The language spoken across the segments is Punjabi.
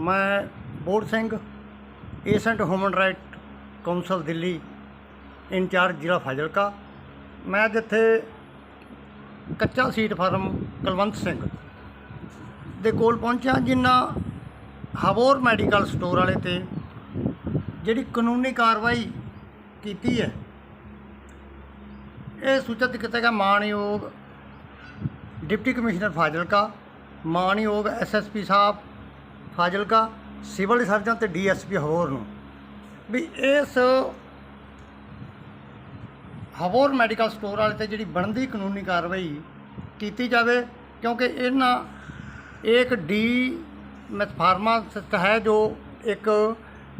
ਮੈਂ Bor Singh accent human right council Delhi, incharge ਜ਼ਿਲ੍ਹਾ ਫਾਜ਼ਿਲਕਾ। ਮੈਂ ਜਿੱਥੇ ਕੱਚਾ ਸੀਟ ਫਾਰਮ ਕੁਲਵੰਤ ਸਿੰਘ ਦੇ ਕੋਲ ਪਹੁੰਚਿਆ ਜਿਨ੍ਹਾਂ ਹਵੋਰ ਮੈਡੀਕਲ ਸਟੋਰ ਵਾਲੇ ਤੇ ਜਿਹੜੀ ਕਾਨੂੰਨੀ ਕਾਰਵਾਈ ਕੀਤੀ ਹੈ, ਇਹ ਸੂਚਿਤ ਕੀਤਾ ਗਿਆ ਮਾਣਯੋਗ ਡਿਪਟੀ ਕਮਿਸ਼ਨਰ ਫਾਜ਼ਿਲਕਾ, ਮਾਣਯੋਗ ਐਸਐਸਪੀ ਸਾਹਿਬ ਫਾਜ਼ਿਲਕਾ, ਸਿਵਲ ਸਰਜਨ ਤੇ ਡੀਐਸਪੀ ਹੋਰ ਨੂੰ। ਵੀ ਇਸ ਹਵੋਰ ਮੈਡੀਕਲ ਸਟੋਰ ਵਾਲੇ ਤੇ ਜਿਹੜੀ ਬਣਦੀ ਕਾਨੂੰਨੀ ਕਾਰਵਾਈ ਕੀਤੀ ਜਾਵੇ, ਕਿਉਂਕਿ ਇਹਨਾਂ ਇਹ ਇੱਕ ਡੀ ਮੈਥ ਫਾਰਮਾਸਿਸਟ ਹੈ ਜੋ ਇੱਕ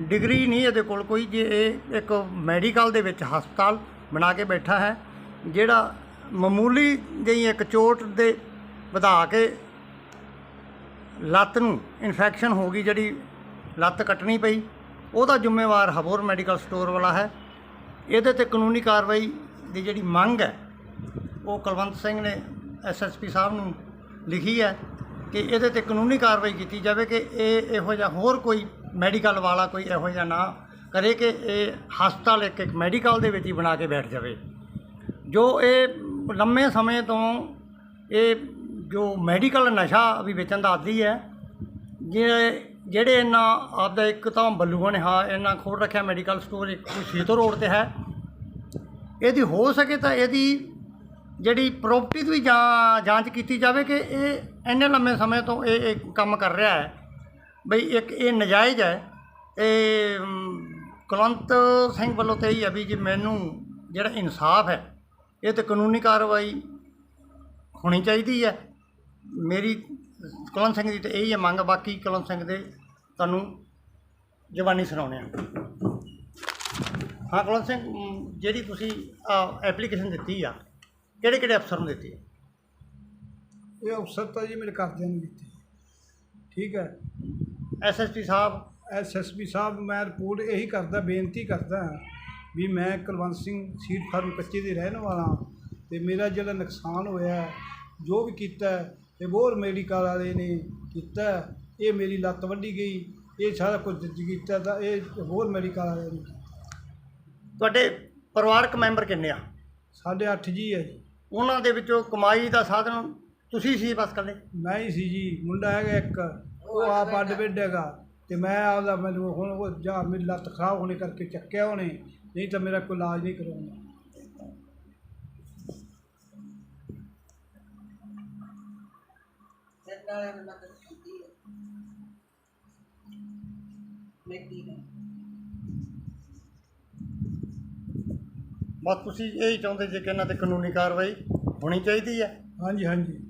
ਡਿਗਰੀ ਨਹੀਂ ਇਹਦੇ ਕੋਲ ਕੋਈ, ਜੇ ਇਹ ਇੱਕ ਮੈਡੀਕਲ ਦੇ ਵਿੱਚ ਹਸਪਤਾਲ ਬਣਾ ਕੇ ਬੈਠਾ ਹੈ, ਜਿਹੜਾ ਮਾਮੂਲੀ ਜਿਹੀ ਇੱਕ ਚੋਟ ਦੇ ਵਧਾ ਕੇ ਲੱਤ ਨੂੰ ਇਨਫੈਕਸ਼ਨ ਹੋ ਗਈ ਜਿਹੜੀ ਲੱਤ ਕੱਟਣੀ ਪਈ, ਉਹਦਾ ਜ਼ਿੰਮੇਵਾਰ ਹਬੋਰ ਮੈਡੀਕਲ ਸਟੋਰ ਵਾਲਾ ਹੈ। ਇਹਦੇ ਤੇ ਕਾਨੂੰਨੀ ਕਾਰਵਾਈ ਦੀ ਜਿਹੜੀ ਮੰਗ ਹੈ, ਉਹ ਕੁਲਵੰਤ ਸਿੰਘ ਨੇ ਐਸਐਸਪੀ ਸਾਹਿਬ ਨੂੰ ਲਿਖੀ ਹੈ ਕਿ ਇਹਦੇ ਤੇ ਕਾਨੂੰਨੀ ਕਾਰਵਾਈ ਕੀਤੀ ਜਾਵੇ ਕਿ ਇਹ ਇਹੋ ਜਿਹਾ ਹੋਰ ਕੋਈ ਮੈਡੀਕਲ ਵਾਲਾ ਕੋਈ ਇਹੋ ਜਿਹਾ ਨਾ ਕਰੇ ਕਿ ਇਹ ਹਸਪਤਾਲ ਇੱਕ ਇੱਕ ਮੈਡੀਕਲ ਦੇ ਵਿੱਚ ਹੀ ਬਣਾ ਕੇ ਬੈਠ ਜਾਵੇ। ਜੋ ਇਹ ਲੰਮੇ ਸਮੇਂ ਤੋਂ ਇਹ ਜੋ ਮੈਡੀਕਲ ਨਸ਼ਾ ਵੀ ਵੇਚਣ ਦਾ ਆਦੀ ਹੈ ਜਿਹੜੇ ਜਿਹੜੇ ਇਹਨਾਂ ਆਪਦਾ ਇੱਕ ਤਾਂ ਬੱਲੂਆ ਨੇ, ਹਾਂ, ਇਹਨਾਂ ਖੋਲ ਰੱਖਿਆ ਮੈਡੀਕਲ ਸਟੋਰ ਇੱਕ ਸ਼ੀਤੋ ਰੋਡ ਤੇ ਹੈ। ਇਹਦੀ ਹੋ ਸਕੇ ਤਾਂ ਇਹਦੀ ਜਿਹੜੀ ਪ੍ਰਾਪਰਟੀ ਦੀ ਵੀ ਜਾਂਚ ਕੀਤੀ ਜਾਵੇ ਕਿ ਇਹ ਇੰਨੇ ਲੰਮੇ ਸਮੇਂ ਤੋਂ ਇਹ ਇਹ ਕੰਮ ਕਰ ਰਿਹਾ ਹੈ। ਬਈ ਇੱਕ ਇਹ ਨਜਾਇਜ਼ ਹੈ। ਇਹ ਕੁਲਵੰਤ ਸਿੰਘ ਵੱਲੋਂ ਤੇ ਹੀ ਹੈ ਵੀ ਜੀ ਮੈਨੂੰ ਜਿਹੜਾ ਇਨਸਾਫ ਹੈ, ਇਹ ਤੇ ਕਾਨੂੰਨੀ ਕਾਰਵਾਈ ਹੋਣੀ ਚਾਹੀਦੀ ਹੈ। ਮੇਰੀ ਕੁਲਵੰਤ ਸਿੰਘ ਦੀ ਤੇ ਇਹੀ ਹੈ ਮੰਗ ਬਾਕੀ ਕੁਲਵੰਤ ਸਿੰਘ ਦੇ ਤੁਹਾਨੂੰ ਜਵਾਨੀ ਸੁਣਾਉਣੇ ਆ ਹਾਂ ਕੁਲਵੰਤ ਸਿੰਘ ਜਿਹੜੀ ਤੁਸੀਂ ਐਪਲੀਕੇਸ਼ਨ ਦਿੱਤੀ ਆ ਕਿਹੜੇ ਕਿਹੜੇ ਅਫਸਰ ਨੂੰ ਦਿੱਤੀ ਹੈ ਇਹ ਅਫਸਰ ਤਾਂ ਜੀ ਮੇਰੇ ਘਰਦਿਆਂ ਨੂੰ ਦਿੱਤੀ। ਠੀਕ ਹੈ। ਐਸਐਸਪੀ ਸਾਹਿਬ? ਐਸਐਸਪੀ ਸਾਹਿਬ ਮੈਂ ਰਿਪੋਰਟ ਇਹੀ ਕਰਦਾ ਬੇਨਤੀ ਕਰਦਾ ਵੀ ਮੈਂ ਕੁਲਵੰਤ ਸਿੰਘ ਸੀਟ ਫਾਰਮ ਕੱਚੇ ਦੇ ਰਹਿਣ ਵਾਲਾ ਤੇ ਮੇਰਾ ਜਿਹੜਾ ਨੁਕਸਾਨ ਹੋਇਆ ਜੋ ਵੀ ਕੀਤਾ ਇਹ ਬੋਰ ਮੈਡੀਕਲ ਵਾਲੇ ਨੇ ਕੀਤਾ। ਇਹ ਮੇਰੀ ਲੱਤ ਵੱਢੀ ਗਈ ਇਹ ਸਾਰਾ ਕੁਝ ਕੀਤਾ ਤਾਂ ਇਹ ਹੋਰ ਮੈਡੀਕਲ ਵਾਲੇ ਨੇ। ਤੁਹਾਡੇ ਪਰਿਵਾਰਕ ਮੈਂਬਰ ਕਿੰਨੇ ਆ ਸਾਢੇ ਅੱਠ ਜੀ ਹੈ ਜੀ ਉਹਨਾਂ ਦੇ ਵਿੱਚੋਂ ਕਮਾਈ ਦਾ ਸਾਧਨ ਤੁਸੀਂ ਸੀ ਬਸ ਇਕੱਲੇ ਮੈਂ ਹੀ ਸੀ ਜੀ ਮੁੰਡਾ ਹੈਗਾ ਇੱਕ ਉਹ ਆਪ ਅੱਡ ਬੈੱਡ ਹੈਗਾ ਤੇ ਮੈਂ ਆਪਦਾ ਮੈਨੂੰ ਹੁਣ ਉਹ ਜਾਂ ਮੇਰੀ ਲੱਤ ਖਰਾਬ ਹੋਣੇ ਕਰਕੇ ਚੱਕਿਆ ਉਹਨੇ ਨਹੀਂ ਤਾਂ ਮੇਰਾ ਕੋਈ ਇਲਾਜ ਨਹੀਂ ਕਰਾਉਣਾ ਪਿੰਡ ਵਾਲਿਆਂ ਨੇ ਮਦਦ ਕੀਤੀ ਹੈ ਮਿੱਟੀ ਨੇ। ਬਸ ਤੁਸੀਂ ਇਹ ਹੀ ਚਾਹੁੰਦੇ ਜੇ ਕਿ ਇਹਨਾਂ ਤੇ ਕਾਨੂੰਨੀ ਕਾਰਵਾਈ ਹੋਣੀ ਚਾਹੀਦੀ ਹੈ? ਹਾਂਜੀ ਹਾਂਜੀ।